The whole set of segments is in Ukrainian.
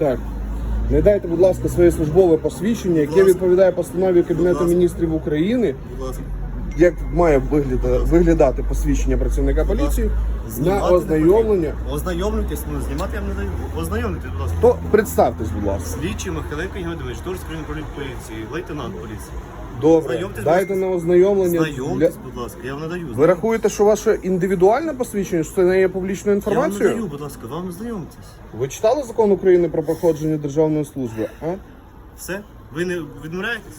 Так. не дайте, будь ласка, своє службове посвідчення, яке відповідає постанові Кабінету міністрів України, Будь ласка. Як має виглядати, виглядати посвідчення працівника поліції на Знімати ознайомлення. потрібно. Ознайомлюйтесь, ну знімати я вам не даю. Ознайомлюйтесь, будь ласка. То представтесь, будь ласка. Слідчий Михайленко Ігор Демидович, Турський районний поліції, лейтенант поліції. Добре, Знайомтесь, дайте будь на ознайомлення. Для... Знайомтесь, будь ласка, я вам надаю. Ви рахуєте, що ваше індивідуальне посвідчення, що це не є публічною Я вам надаю, інформацією? будь ласка, вам знайомтесь. Ви читали закон України про проходження державної служби? А? Все? Ви не відмовляєтесь?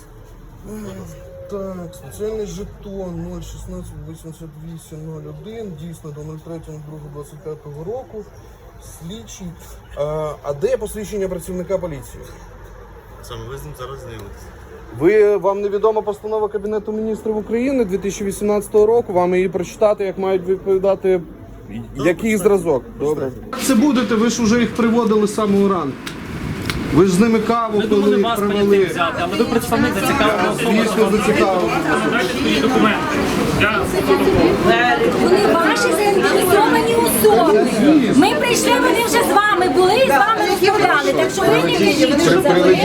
Так, спеціальний жетон 0168801, дійсно до 03.02.25 року. Слідчий. А, а де посвідчення працівника поліції? Саме ви з ним зараз знайомитесь. Ви вам невідома постанова Кабінету міністрів України 2018 року. Вам її прочитати, як мають відповідати який зразок. Добре. Це будете, ви ж вже їх приводили з самого ранку. Ви ж з ними каву Ми думали пили, вас привели. прийти взяти, але ви представник зацікавленого Звісно, зацікавлено. Дайте свої документи. Я Вони ваші заінтересовані особи. Ми прийшли, вони вже з вами були і з вами розмовляли. Так що ви не кажіть, що це ви.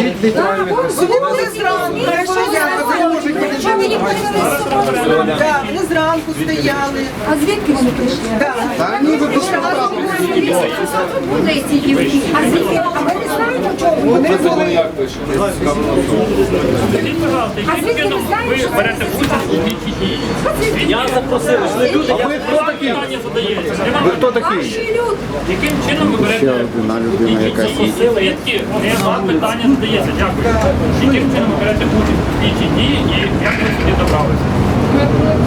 Були зранку, хорошо, Що ви їх привели з собою? Так, вони зранку стояли. А звідки вони прийшли? Та ні, ви просто так. А звідки? А ви не знаєте, чого вони? скажіть, пожалуйста, А яким звідки чином ви знаєте, ви що це берете участь у слідчій дії? Я запросив, йшли люди, я хто такий? питання задаєте. Я Ви хто такий? Ваші люди. Яким чином ви берете які запросили? Я такі, я вам питання задається, дякую. Яким чином ви берете участь у слідчій дії і як ви сюди добралися?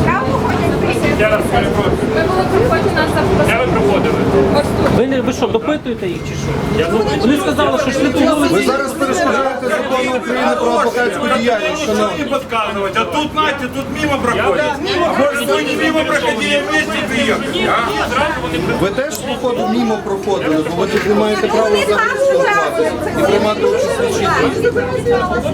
Правду ходять? Я раз перепрошую. Ми були приходять нас Де ви проходили? Ви не ви що, допитуєте їх чи що? Я думаю, Вони сказали, що йшли Ви вулиці. зараз перешкоджаєте закону України про адвокатську діяльність. шановні. не подсказывать, а тут, знаете, тут мимо проходит. Может, вы не мимо проходили, вместе приехали, а? Ви теж походу мімо проходили, бо ви тут не маєте права взагалі спілкуватися і приймати участь в слідчій.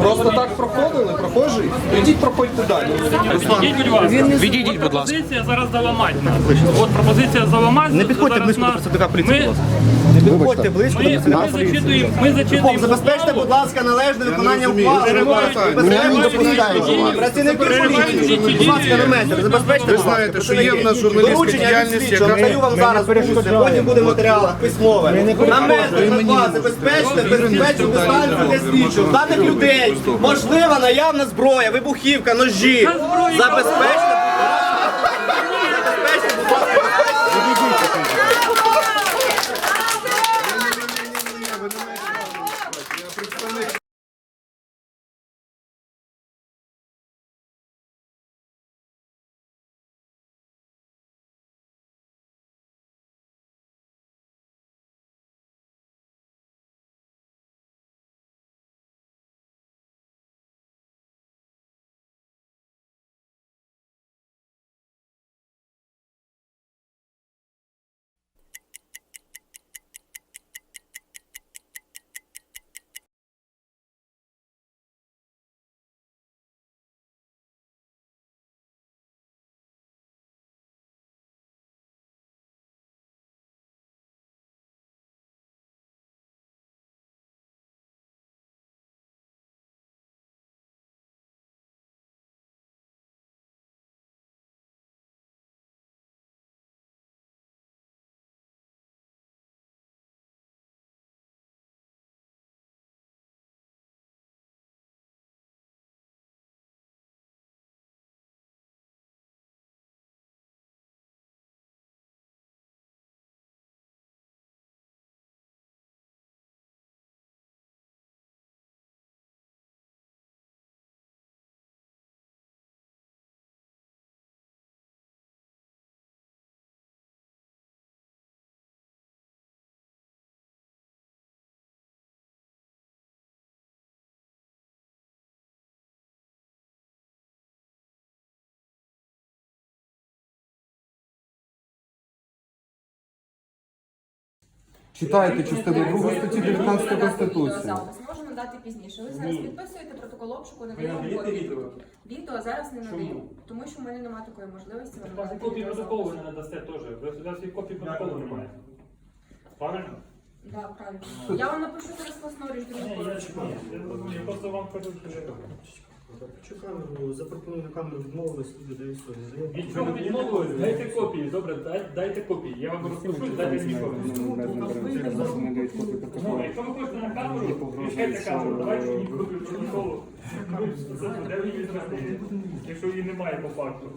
Просто так проходили, прохожий? Ідіть, проходьте далі. Відійдіть, будь ласка. Відійдіть, будь ласка. Пропозиція зараз заламати нас. От пропозиція заламати. Не підходьте близько до працівника поліції, будь ласка. Не підходьте близько до Ми, ми поліції. зачитуємо, ми зачитуємо. Забезпечте, будь ласка, належне виконання. Переривають- допускаємо. Працівники поліції, будь ласка, на метр, забезпечте. Ви знаєте, що є в нас журналістська Доручення діяльність, яка- надаю вам зараз пусти, потім буде в матеріалах письмове. На метр, на два, забезпечте безпечну дистанцію для слідчого. Даних людей можлива наявна зброя, вибухівка, ножі. Забезпечте, будь ласка. Читайте частину 2 статті 19 Конституції. Запис можу надати пізніше. Ви зараз підписуєте протокол обшуку, надаємо відео. Відео зараз не надаю, тому що в мене немає такої можливості. ви надати Копії відеозапис. протоколу ви не надасте теж. Ви сюди всі копії протоколу не маєте. Правильно? Да, правильно. Я вам напишу зараз власноруч другу я я розумію, просто вам кажу, що Що камеру, запропоную камеру відмовились і додаю історію. від чого відмовились, дайте копії, добре, дай- дайте копії, я вам розпишу, дайте мені копії. Ну, якщо ви хочете на камеру, включайте камеру, давайте мені копію протоколу. Де ви її візьмете, якщо її немає по факту?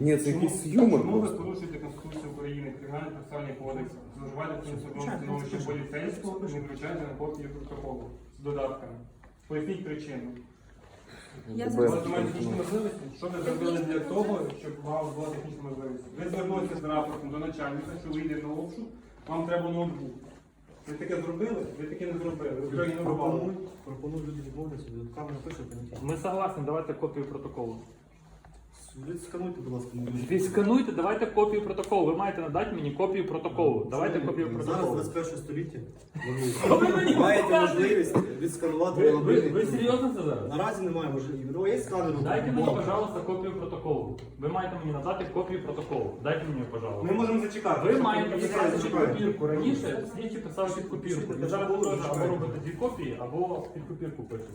Ні, це якийсь юмор. Чому ви порушуєте Конституцію України, Кримінальний процесуальний кодекс, зловживаєте функціонального становища поліцейського, не вручаєте на копію протоколу з додатками. Поясніть причину. Я зараз вас немає технічної можливості? Що ви зробили для того, щоб у вас була технічна можливість? Ви звернулися з рапортом до начальника, що ви йдете на обшук, вам треба ноутбук. Ви таке зробили? Ви таке не зробили. Ви проігнорували. Пропоную люди відмовитися, камера пише, Ми согласні, давайте копію протоколу. Ви скануйте, будь ласка, мою. Відскануйте, давайте копію протоколу. Ви маєте надати мені копію протоколу. Давайте копію Зараз протоколу. 21 століття. Ви мені Маєте можливість відсканувати Ви, ви, мобільний. ви серйозно це зараз? Наразі немає можливості. Ну, є сканер. Дайте мені, пожалуйста, копію протоколу. Ви маєте мені надати копію протоколу. Дайте мені, Ми пожалуйста. можемо зачекати. Ви маєте писати під копірку. Раніше слідчі писали під копірку. І зараз ви теж або робите дві копії, або під копірку пишете.